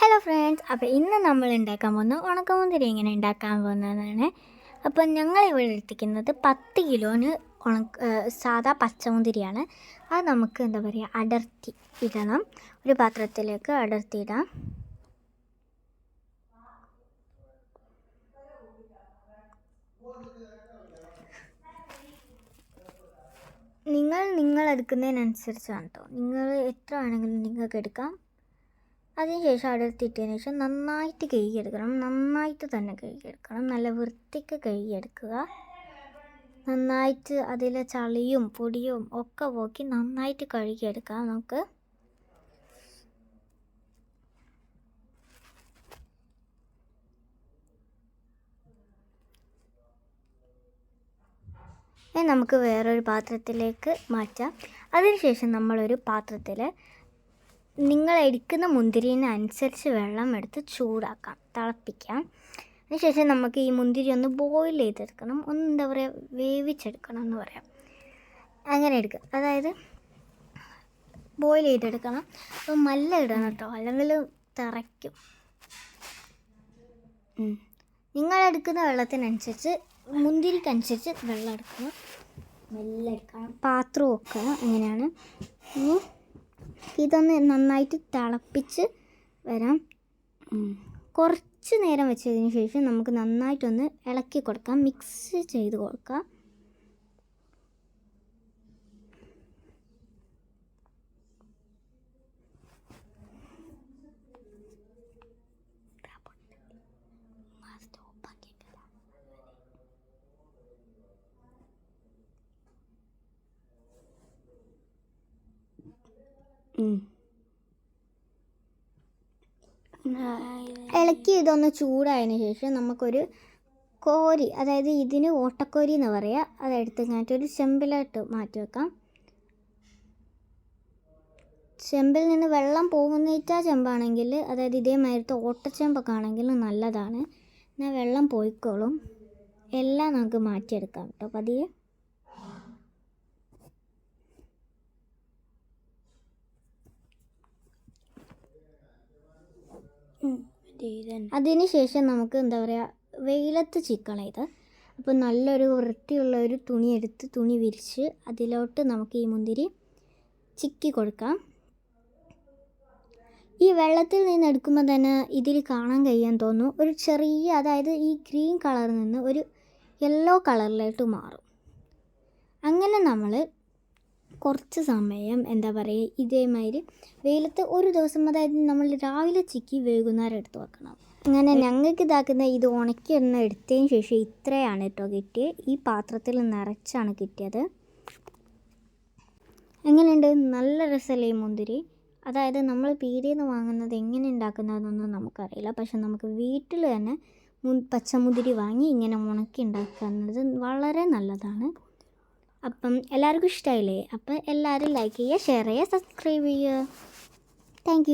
Hello friends അപ്പോൾ ഇന്ന് നമ്മൾ ഉണ്ടാക്കാൻ പോകുന്നത് ഉണക്കമുന്തിരി എങ്ങനെ ഉണ്ടാക്കാൻ പോകുന്നതാണ്. അപ്പോൾ ഞങ്ങൾ ഇവിടെ എത്തിക്കുന്നത് പത്ത് കിലോന് ഉണക്ക സാധാ പച്ചമുന്തിരിയാണ്. അത് നമുക്ക് എന്താ പറയുക അടർത്തി ഇടണം. ഒരു പാത്രത്തിലേക്ക് അടർത്തി ഇടാം. നിങ്ങൾ നിങ്ങൾ എടുക്കുന്നതിനനുസരിച്ചാണ് കേട്ടോ നിങ്ങൾ എത്ര വേണമെങ്കിലും നിങ്ങൾക്ക് എടുക്കാം. അതിനുശേഷം അടർത്തിയിട്ടതിന് ശേഷം നന്നായിട്ട് കഴുകിയെടുക്കണം. നന്നായിട്ട് തന്നെ കഴുകിയെടുക്കണം. നല്ല വൃത്തിക്ക് കഴുകിയെടുക്കുക. നന്നായിട്ട് അതിലെ ചളിയും പൊടിയും ഒക്കെ പോക്കി നന്നായിട്ട് കഴുകിയെടുക്കാം നമുക്ക് നമുക്ക് വേറൊരു പാത്രത്തിലേക്ക് മാറ്റാം. അതിനുശേഷം നമ്മളൊരു പാത്രത്തിൽ നിങ്ങൾ എടുക്കുന്ന മുന്തിരിനനുസരിച്ച് വെള്ളം എടുത്ത് ചൂടാക്കാം തിളപ്പിക്കാം. അതിനുശേഷം നമുക്ക് ഈ മുന്തിരി ഒന്ന് ബോയിൽ ചെയ്തെടുക്കണം ഒന്ന് എന്താ പറയുക വേവിച്ചെടുക്കണം എന്ന് പറയാം. അങ്ങനെ എടുക്കുക. അതായത് ബോയിൽ ചെയ്തെടുക്കണം. അപ്പോൾ മല്ല ഇടണം കേട്ടോ. അല്ലെങ്കിൽ തിറയ്ക്കും. നിങ്ങൾ എടുക്കുന്ന വെള്ളത്തിനനുസരിച്ച് മുന്തിരിക്കനുസരിച്ച് വെള്ളം എടുക്കണം. മെല്ലെ എടുക്കണം. പാത്രം വെക്കണം അങ്ങനെയാണ്. ഇതൊന്ന് നന്നായിട്ട് തിളപ്പിച്ച് വരാം. കുറച്ച് നേരം വെച്ചതിന് ശേഷം നമുക്ക് നന്നായിട്ടൊന്ന് ഇളക്കി കൊടുക്കാം. മിക്സ് ചെയ്ത് കൊടുക്കാം. ഇളക്കി ഇതൊന്ന് ചൂടായതിനു ശേഷം നമുക്കൊരു കോരി അതായത് ഇതിന് ഓട്ടക്കോരി എന്ന് പറയുക അതെടുത്ത് കഴിഞ്ഞിട്ട് ഒരു ചെമ്പിലായിട്ട് മാറ്റി വെക്കാം. ചെമ്പിൽ നിന്ന് വെള്ളം പോകുന്നേറ്റാ ചെമ്പാണെങ്കിൽ അതായത് ഇതേമാതിരത്തെ ഓട്ടച്ചെമ്പൊക്കെ ആണെങ്കിൽ നല്ലതാണ്. എന്നാൽ വെള്ളം പോയിക്കോളും. എല്ലാം നമുക്ക് മാറ്റിയെടുക്കാം കേട്ടോ പതിയെ. അതിന് ശേഷം നമുക്ക് എന്താ പറയുക വെയിലത്ത് ചിക്കണം ഇത്. അപ്പോൾ നല്ലൊരു വൃത്തിയുള്ള ഒരു തുണി എടുത്ത് തുണി വിരിച്ച് അതിലോട്ട് നമുക്ക് ഈ മുന്തിരി ചിക്കി കൊടുക്കാം. ഈ വെള്ളത്തിൽ നിന്ന് എടുക്കുമ്പോൾ തന്നെ ഇതിൽ കാണാൻ കഴിയാൻ തോന്നും ഒരു ചെറിയ അതായത് ഈ ഗ്രീൻ കളറിൽ നിന്ന് ഒരു യെല്ലോ കളറിലോട്ട് മാറും. അങ്ങനെ നമ്മൾ കുറച്ച് സമയം എന്താ പറയുക ഇതേമാതിരി വെയിലത്ത് ഒരു ദിവസം അതായത് നമ്മൾ രാവിലെ ചിക്കി വൈകുന്നേരം എടുത്ത് വെക്കണം. അങ്ങനെ ഞങ്ങൾക്ക് ഇതാക്കുന്ന ഇത് ഉണക്കി ഒന്ന് എടുത്തതിന് ശേഷം ഇത്രയാണ് കേട്ടോ കിട്ടിയത് ഈ പാത്രത്തിൽ നിറച്ചാണ് കിട്ടിയത്. എങ്ങനെയുണ്ട്? നല്ല രസമല്ലേ ഈ മുന്തിരി? അതായത് നമ്മൾ പീടിയിൽ നിന്ന് വാങ്ങുന്നത് എങ്ങനെ ഉണ്ടാക്കുന്നതെന്നൊന്നും നമുക്കറിയില്ല. പക്ഷെ നമുക്ക് വീട്ടിൽ തന്നെ മുൻ പച്ചമുന്തിരി വാങ്ങി ഇങ്ങനെ ഉണക്കി ഉണ്ടാക്കുന്നത് വളരെ നല്ലതാണ്. അപ്പം എല്ലാവർക്കും ഇഷ്ടമായില്ലേ അപ്പം എല്ലാവരും ലൈക്ക് ചെയ്യുക ഷെയർ ചെയ്യുക സബ്സ്ക്രൈബ് ചെയ്യുക. താങ്ക്